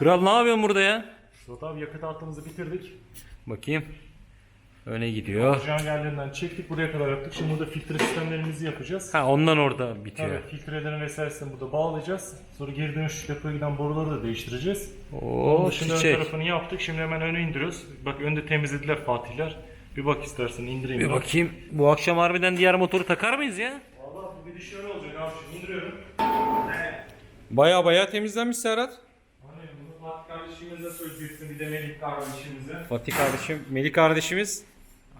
Kral ne yapıyorsun burada ya? Suat abi yakıt altımızı bitirdik. Bakayım. Öne gidiyor. Ocağı yerlerinden çektik buraya kadar yaptık. Şimdi burada filtre sistemlerimizi yapacağız. Ha ondan orada bitiyor. Evet filtrelerin vesairesini burada bağlayacağız. Sonra geri dönüş depoya giden boruları da değiştireceğiz. Oo dışında ön çiçek. tarafını yaptık. Şimdi hemen öne indiriyoruz. Bak önde temizlediler Fatihler. Bir bak istersen indireyim. Bir ben. bakayım. Bu akşam harbiden diğer motoru takar mıyız ya? Valla bir gidiş öyle olacak abi. Şimdi indiriyorum. Baya baya temizlenmiş Serhat. Kardeşimize söyleyeceksin. Bir de Melih kardeşimize. Fatih kardeşim, Melih kardeşimiz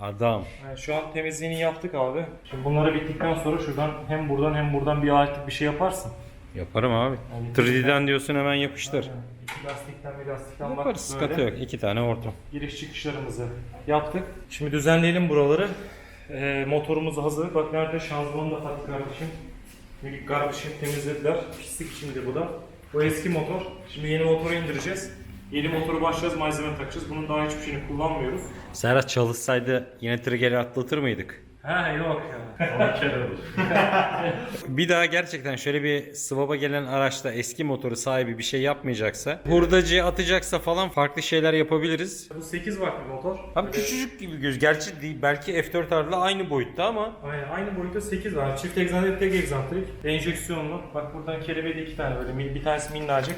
adam. Yani şu an temizliğini yaptık abi. Şimdi bunları bittikten sonra şuradan hem buradan hem buradan bir aletlik bir şey yaparsın. Yaparım abi. Yani 3D'den diyorsun hemen yapıştır. İki lastikten bir lastikten Yaparız bak sıkıntı böyle yok. İki tane ortam. giriş çıkışlarımızı yaptık. Şimdi düzenleyelim buraları. Ee, motorumuz hazır. Bak nerede şanzımanı da Fatih kardeşim. Melih kardeşim temizlediler. Pislik şimdi bu da. Bu eski motor. Şimdi yeni motoru indireceğiz. Yeni motoru başlayacağız malzeme takacağız. Bunun daha hiçbir şeyini kullanmıyoruz. Serhat çalışsaydı yine trigger'i atlatır mıydık? Ha yok ya. Bir daha gerçekten şöyle bir swap'a gelen araçta eski motoru sahibi bir şey yapmayacaksa, hurdacı atacaksa falan farklı şeyler yapabiliriz. Bu 8 watt bir motor. Abi küçücük gibi göz. Gerçi değil, belki F4R'la aynı boyutta ama Aynen aynı boyutta 8 var. Çift egzantrik, tek egzantrik. Enjeksiyonlu. Bak buradan kelebeği de iki tane böyle. min- Bir tanesi minnacık.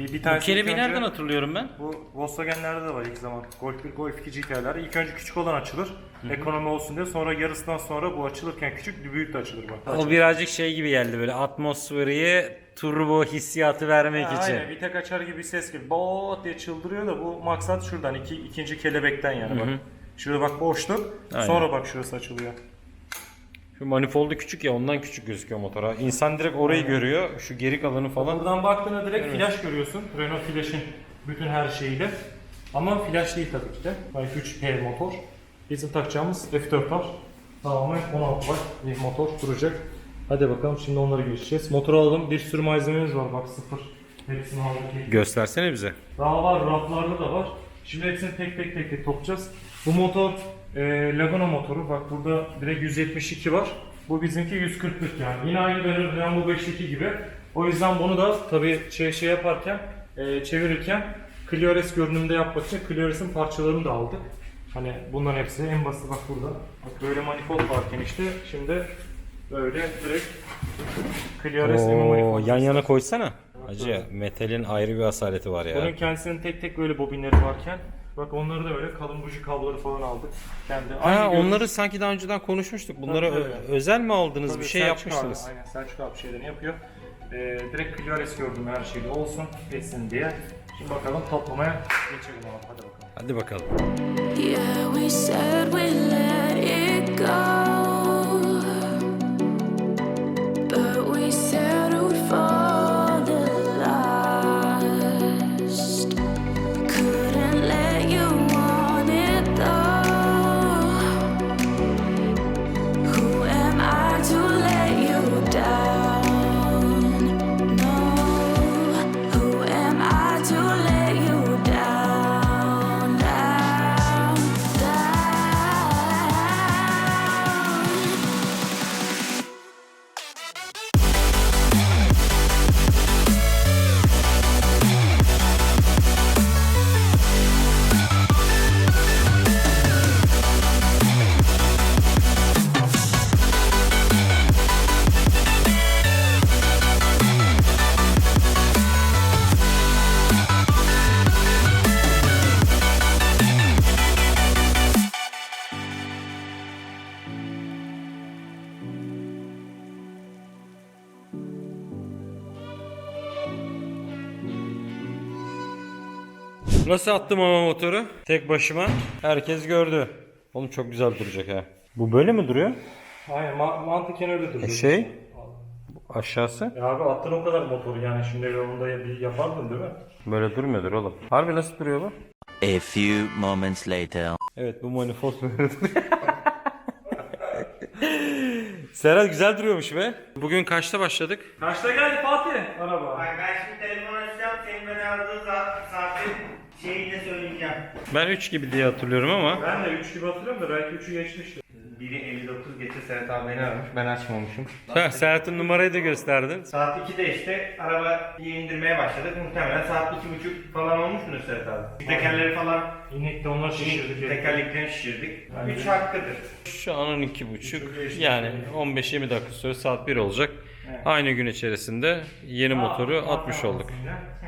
Bir, bir bu tanesi kelebeği ilk önce- nereden hatırlıyorum ben? Bu Volkswagen'lerde de var ilk zaman. Golf 1, Golf 2 GT'ler. İlk önce küçük olan açılır. Ekonomi olsun diye. Sonra yarısından sonra bu açılırken küçük, büyük de açılır bak. O birazcık şey gibi geldi böyle atmosferiye turbo hissiyatı vermek Ha, için. Aynen bir tek açar gibi bir ses gibi. Boot diye çıldırıyor da bu maksat şuradan. iki, ikinci kelebekten yani bak. Şurada bak boşluk. Aynen. Sonra bak şurası açılıyor. Şu manifoldu küçük ya ondan küçük gözüküyor motora. İnsan direkt orayı görüyor. Şu geri kalanı falan. Buradan baktığında direkt flash görüyorsun. Renault Flash'in bütün her şeyiyle. Ama flash değil tabii ki de. Bak 3P motor. Bizim takacağımız F4 var. Tamamen 16 var bir motor duracak. Hadi bakalım şimdi onları geçeceğiz. Motor alalım. Bir sürü malzememiz var bak sıfır. Hepsini aldık. Göstersene bize. Daha var, raflarda da var. Şimdi hepsini tek tek tek tek toplayacağız. Bu motor e, Laguna motoru. Bak burada direkt 172 var. Bu bizimki 140'lık yani. Yine aynı benim Rambo 5'teki gibi. O yüzden bunu da tabii şey, şey yaparken, e, çevirirken Cliores görünümde yapmak için Cliores'in parçalarını da aldık. Hani bunların hepsi en basit bak burada. Bak böyle manifold varken işte şimdi böyle direkt Cliores Oo, manifold. yan yana koysana. Hacı metalin ayrı bir asaleti var Bunun ya. kendisinin tek tek böyle bobinleri varken bak onları da böyle kalın buji kabloları falan aldık. Kendi. Ha Aynı onları sanki daha önceden konuşmuştuk. Bunları Tabii, ö- tabii. özel mi aldınız? Tabii bir şey Selçuk yapmıştınız. Abi, aynen Selçuk abi şeylerini yapıyor. Ee, direkt Cliores gördüm her şeyde olsun etsin diye. Şimdi bakalım toplamaya geçelim abi hadi bakalım. Hadi bakalım. Yeah, we said we let it go. Nasıl attım ama motoru? Tek başıma. Herkes gördü. Oğlum çok güzel duracak ha. Bu böyle mi duruyor? Aynen ma- mantıken öyle duruyor. E şey? Aşağısı? Ya abi attın o kadar motoru yani şimdi yolunda bir yapardın değil mi? Böyle durmuyordur oğlum. Harbi nasıl duruyor bu? A few moments later. Evet bu manifold böyle Serhat güzel duruyormuş be. Bugün kaçta başladık? Kaçta geldi Fatih araba? Bak ben şimdi şeyini söyleyeceğim. Ben 3 gibi diye hatırlıyorum ama. Ben de 3 gibi hatırlıyorum da belki 3'ü geçmişti. Biri 59 geçe Serhat abi beni aramış, ben açmamışım. Heh, Serhat'ın numarayı da gösterdin. Saat 2'de işte arabayı indirmeye başladık. Muhtemelen saat 2.30 falan olmuş mudur Serhat abi? Tekerleri falan, İnek de onlar şişirdik. tekerleklerini şişirdik. Bence- 3 hakkıdır. Şu an 12.30 yani 15-20 dakika sonra saat 1 olacak. Aynı gün içerisinde yeni motoru atmış olduk.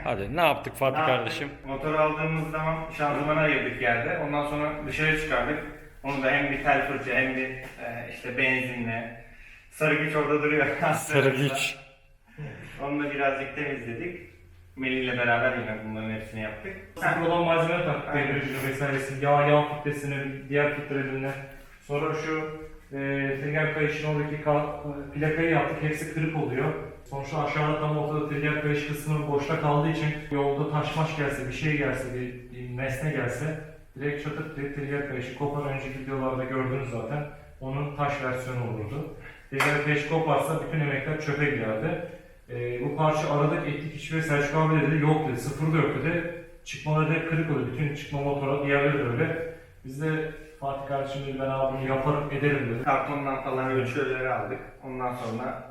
Hadi ne yaptık Fatih Ne kardeşim? yaptık? Motor aldığımız zaman şanzımana ayırdık yerde. Ondan sonra dışarı çıkardık. Onu da hem bir tel fırça hem bir e, işte benzinle. Sarı güç orada duruyor. Sarı güç. Onu da birazcık temizledik. Melih ile beraber yine bunların hepsini yaptık. Sıfır olan malzeme taktık. Devreci vesairesini, yağ, yağ filtresini, diğer filtrelerine. Sonra şu e, trigger kayışın oradaki ka- plakayı yaptık. Hepsi kırık oluyor. Sonuçta aşağıda tam ortada trigger kayış kısmı boşta kaldığı için yolda taş maş gelse, bir şey gelse, bir, bir nesne gelse direkt çatıp direkt trigger kayışı kopar. Önceki videolarda gördünüz zaten. Onun taş versiyonu olurdu. Trigger kayışı koparsa bütün emekler çöpe giderdi. E, bu parça aradık ettik hiçbir Selçuk abi dedi yok dedi sıfır da yok dedi. Çıkmaları da kırık oluyor. Bütün çıkma motora diğerleri de öyle. Biz de Fatih kardeşim dedi ben abi bunu yaparım ederim dedi. Kartondan falan ölçüleri aldık. Ondan sonra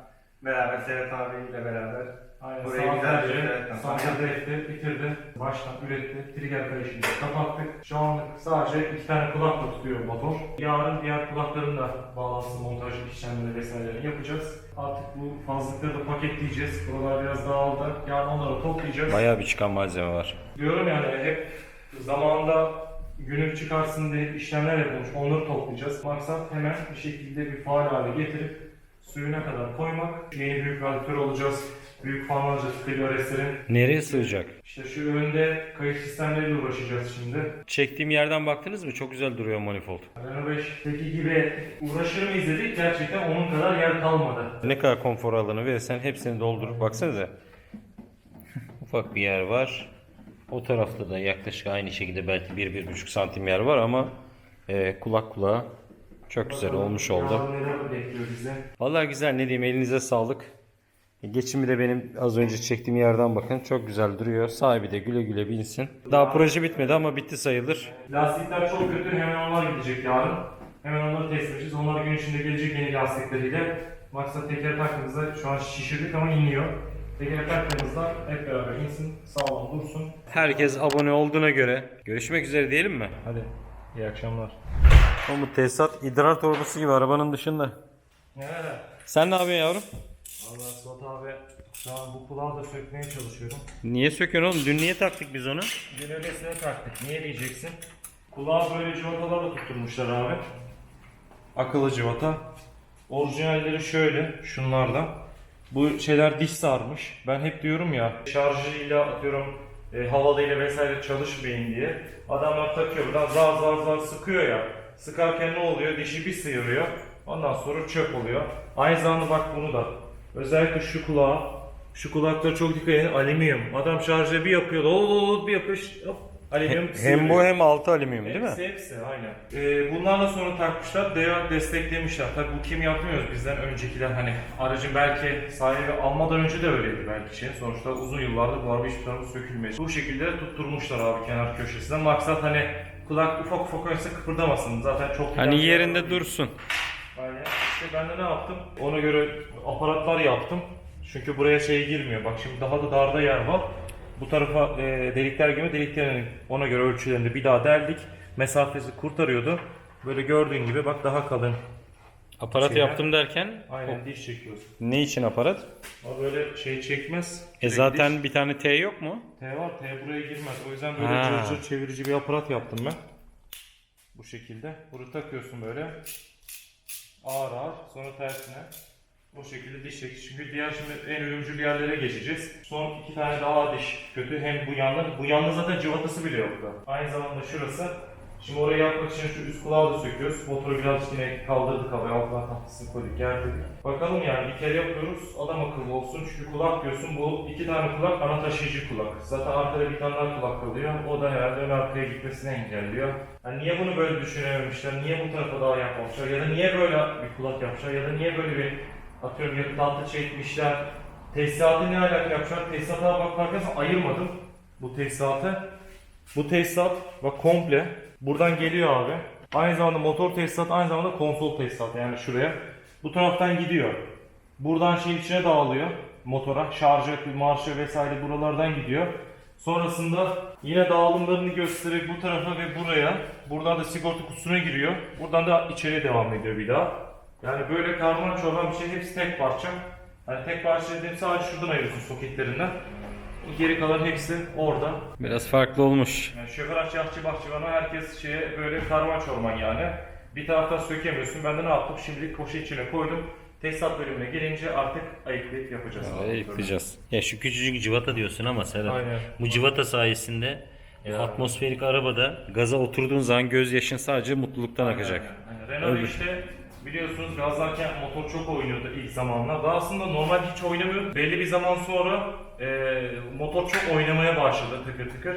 beraber Serhat abiyle beraber Aynen Buraya güzel bir saatlerce etti, bitirdi. Baştan üretti. Trigger kayışını kapattık. Şu anlık sadece iki tane kulakla tutuyor motor. Yarın diğer kulakların da bağlantısı montaj işlemleri vesairelerini yapacağız. Artık bu fazlalıkları da paketleyeceğiz. Buralar biraz dağıldı. Yarın onları toplayacağız. Bayağı bir çıkan malzeme var. Diyorum yani hep zamanında günlük çıkarsın diye hep işlemler yapılmış. Onları toplayacağız. Maksat hemen bir şekilde bir faal hale getirip suyuna kadar koymak. Yeni büyük radyatör olacağız. Büyük fan alacağız Cliores'lerin. Nereye sığacak? İşte şu önde kayıt sistemleriyle uğraşacağız şimdi. Çektiğim yerden baktınız mı? Çok güzel duruyor manifold. Renault 5'teki gibi uğraşır mıyız dedik. Gerçekten onun kadar yer kalmadı. Ne kadar konfor alanı verirsen hepsini doldurup baksanıza. Ufak bir yer var. O tarafta da yaklaşık aynı şekilde belki 1-1,5 santim yer var ama e, kulak kulağa çok güzel olmuş oldu. Vallahi güzel ne diyeyim elinize sağlık. Geçimi de benim az önce çektiğim yerden bakın çok güzel duruyor. Sahibi de güle güle binsin. Daha proje bitmedi ama bitti sayılır. Lastikler çok kötü. Hemen onlar gidecek yarın. Hemen onları test edeceğiz. Onlar gün içinde gelecek yeni lastikleriyle. Maksat tekeri taktığımızda şu an şişirdik ama iniyor. Tekeri taktığımızda hep beraber insin, sağlam dursun. Herkes abone olduğuna göre görüşmek üzere diyelim mi? Hadi. İyi akşamlar. Umut tesisat idrar torbası gibi arabanın dışında. Ne? Sen ne yapıyorsun yavrum? Allah Suat abi şu an bu kulağı da sökmeye çalışıyorum. Niye söküyorsun oğlum? Dün niye taktık biz onu? Dün öylesine taktık. Niye diyeceksin? Kulağı böyle civatalarla tutturmuşlar abi. Akıllı civata. Orijinalleri şöyle, şunlardan. Bu şeyler diş sarmış. Ben hep diyorum ya, şarjıyla atıyorum e, havalıyla vesaire çalışmayın diye. Adamlar takıyor buradan zar zar zar sıkıyor ya. Sıkarken ne oluyor? Dişi bir sıyırıyor. Ondan sonra çöp oluyor. Aynı zamanda bak bunu da. Özellikle şu kulağa. Şu kulaklara çok dikkat edin. Alüminyum. Adam şarjı bir yapıyor. Dolu dolu bir yapıyor. Hop, alüminyum Hem bu hem altı alüminyum değil mi? Hepsi hepsi aynen. Ee, bunlarla sonra takmışlar, DEA desteklemişler. Tabii bu kim yapmıyoruz bizden öncekiler hani aracın belki sahibi almadan önce de öyleydi belki şey. Sonuçta uzun yıllardır bu araba hiçbir tarafı sökülmedi. Bu şekilde tutturmuşlar abi kenar köşesine. Maksat hani kulak ufak ufak oynasa kıpırdamasın. Zaten çok Hani yerinde dursun. Aynen. İşte ben de ne yaptım? Ona göre aparatlar yaptım. Çünkü buraya şey girmiyor. Bak şimdi daha da darda yer var. Bu tarafa e, delikler gibi deliklerin ona göre ölçülerini bir daha deldik. Mesafesi kurtarıyordu. Böyle gördüğün gibi bak daha kalın. Aparat Şeyler. yaptım derken Aynen diş çekiyorsun. ne için aparat? O böyle şey çekmez. E Direkt zaten diş- bir tane T yok mu? T var. T buraya girmez. O yüzden böyle Ha. cırcır çevirici bir aparat yaptım ben. Bu şekilde. Bunu takıyorsun böyle. Ağır ağır. Sonra tersine. O şekilde diş çekiş. Çünkü diğer şimdi en ölümcül yerlere geçeceğiz. Son iki tane daha diş kötü. Hem bu yanda, bu yanda zaten cıvatası bile yoktu. Aynı zamanda şurası Şimdi orayı yapmak için şu üst kulağı da söküyoruz. Motoru birazcık yine kaldırdık havaya. Altına tahtasını koyduk, gerdik. Bakalım yani bir kere yapıyoruz. Adam akıllı olsun. Çünkü kulak diyorsun. Bu iki tane kulak ana taşıyıcı kulak. Zaten arkada bir tane daha kulak kalıyor. O da herhalde ön arkaya gitmesini engelliyor. Yani niye bunu böyle düşünememişler? Niye bu tarafa daha yapmamışlar? Ya da niye böyle bir kulak yapmışlar? Ya da niye böyle bir atıyorum yakıt altı çekmişler? Tesisatı ne alaka yapmışlar? Tesisata bak bakarsan ayırmadım bu tesisatı. Bu tesisat bak komple buradan geliyor abi. Aynı zamanda motor tesisat aynı zamanda konsol tesisat yani şuraya. Bu taraftan gidiyor. Buradan şey içine dağılıyor motora. Şarjı, marşı vesaire buralardan gidiyor. Sonrasında yine dağılımlarını göstererek bu tarafa ve buraya. Buradan da sigorta kutusuna giriyor. Buradan da içeriye devam ediyor bir daha. Yani böyle karman çorman bir şey hepsi tek parça. Hani tek parça dediğim sadece şuradan ayırıyorsun soketlerinden. Geri kalan hepsi orada. Biraz farklı olmuş. Yani şoför aşçı bahçıvanı herkes şeye böyle karman çorman yani. Bir taraftan sökemiyorsun. Ben de ne yaptım? Şimdilik poşet içine koydum. Tesisat bölümüne gelince artık ayıklayıp yapacağız. yapacağız. Ya şu küçücük civata diyorsun ama Serhat. Aynen. Bu civata sayesinde e, atmosferik arabada gaza oturduğun zaman gözyaşın sadece mutluluktan akacak. Yani Renault işte biliyorsunuz gazlarken motor çok oynuyordu ilk zamanlar. Daha aslında normal hiç oynamıyordu. Belli bir zaman sonra e, motor çok oynamaya başladı tıkır tıkır.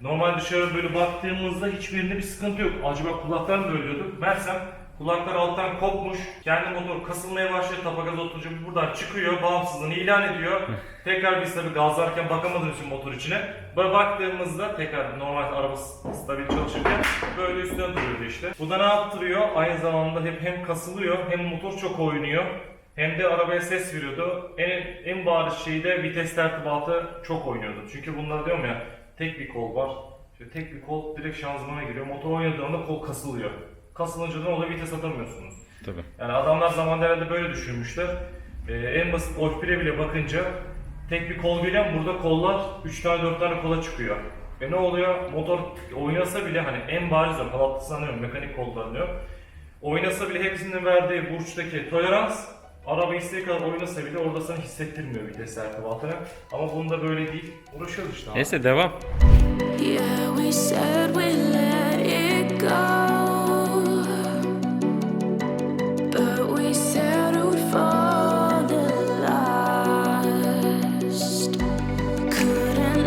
Normal dışarı böyle baktığımızda hiçbirinde bir sıkıntı yok. Acaba kulaklar mı ölüyordu? Mersem kulaklar alttan kopmuş. Kendi motor kasılmaya başlıyor. Tapa gaz oturucu buradan çıkıyor. Bağımsızlığını ilan ediyor. tekrar biz tabii gazlarken bakamadığımız için motor içine. Böyle baktığımızda tekrar normal araba stabil çalışırken böyle üstüne duruyordu işte. Bu da ne yaptırıyor? Aynı zamanda hep hem kasılıyor hem motor çok oynuyor. Hem de arabaya ses veriyordu. En, en bariz şey de vites tertibatı çok oynuyordu. Çünkü bunlar diyorum ya tek bir kol var. İşte tek bir kol direkt şanzımana giriyor. Motor oynadığında kol kasılıyor. Kasılınca ne oluyor? Vites atamıyorsunuz. Tabii. Yani adamlar zamanında herhalde böyle düşünmüşler. Ee, en basit Golf 1'e bile bakınca tek bir kol geliyor ama burada kollar 3 tane 4 tane kola çıkıyor. E ne oluyor? Motor oynasa bile hani en bariz o halatlı sanıyorum mekanik kollanıyor. Oynasa bile hepsinin verdiği burçtaki tolerans araba istediği kadar oynasa bile orada sana hissettirmiyor vites ertibatını. Ama bunda böyle değil. Uğraşıyoruz işte. Neyse devam. Yeah,